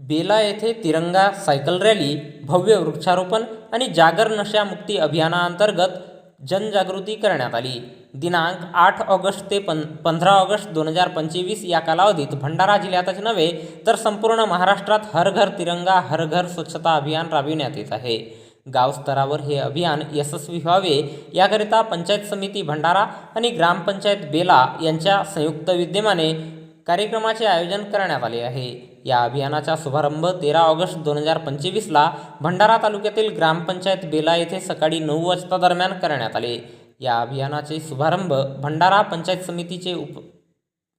बेला येथे तिरंगा cycle rally भव्य वृक्षारोपण आणि जागर नशामुक्ती अभियानाअंतर्गत जनजागृती करण्यात आली. दिनांक आठ ऑगस्ट ते पं पंधरा ऑगस्ट दोन हजार पंचवीस या कालावधीत भंडारा जिल्ह्यातच नव्हे तर संपूर्ण महाराष्ट्रात हर घर तिरंगा हर घर स्वच्छता अभियान राबविण्यात येत आहे. गावस्तरावर हे अभियान यशस्वी व्हावे याकरिता पंचायत समिती भंडारा आणि ग्रामपंचायत बेला यांच्या संयुक्त विद्यमाने कार्यक्रमाचे आयोजन करण्यात आले आहे. या अभियानाचा शुभारंभ तेरा ऑगस्ट दोन हजार पंचवीसला भंडारा तालुक्यातील ग्रामपंचायत बेला येथे सकाळी नऊ वाजता दरम्यान करण्यात आले. या अभियानाचे शुभारंभ भंडारा पंचायत समितीचे उप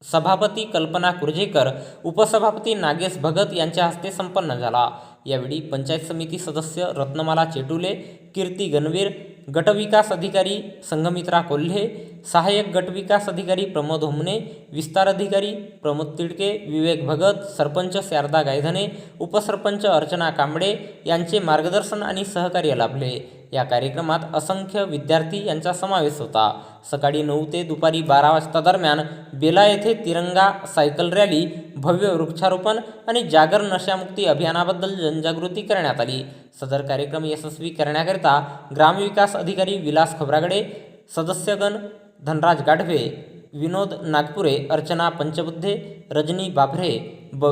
सभापती कल्पना कुर्जेकर उपसभापती नागेश भगत यांच्या हस्ते संपन्न झाला. यावेळी पंचायत समिती सदस्य रत्नमाला चेटुले कीर्ती गणवीर गटविकास अधिकारी संघमित्रा कोल्हे सहाय्यक गटविकास अधिकारी प्रमोद होमने विस्तार अधिकारी प्रमोद तिडके विवेक भगत सरपंच शारदा गायधने उपसरपंच अर्चना कांबळे यांचे मार्गदर्शन आणि सहकार्य लाभले. या कार्यक्रमात असंख्य विद्यार्थी यांचा समावेश होता. सकाळी नऊ ते दुपारी बारा वाजता दरम्यान बेला येथे तिरंगा सायकल रॅली भव्य वृक्षारोपण आणि जागर नशामुक्ती अभियानाबद्दल जनजागृती करण्यात आली. सदर कार्यक्रम यशस्वी करण्याकरिता ग्रामविकास अधिकारी विलास खबरागडे सदस्यगण धनराज गाढवे विनोद नागपुरे अर्चना पंचबुद्धे रजनी बाभरे ब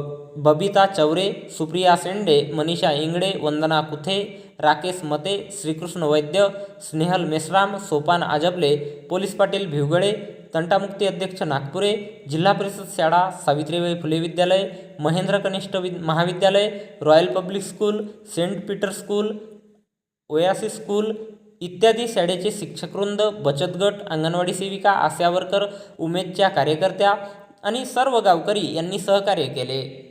बबिता चौरे सुप्रिया सेंडे मनीषा इंगडे वंदना कुथे राकेश मते श्रीकृष्ण वैद्य स्नेहल मेश्राम सोपान आजबले पोलीस पाटील भिवगळे तंटामुक्ती अध्यक्ष नागपुरे जिल्हा परिषद शाळा सावित्रीबाई फुले विद्यालय महेंद्र कनिष्ठ विद महाविद्यालय royal public school saint Peter school ओयासी school इत्यादी शाळेचे शिक्षकवृंद बचत गट अंगणवाडी सेविका आशावरकर उमेदच्या कार्यकर्त्या आणि सर्व गावकरी यांनी सहकार्य केले.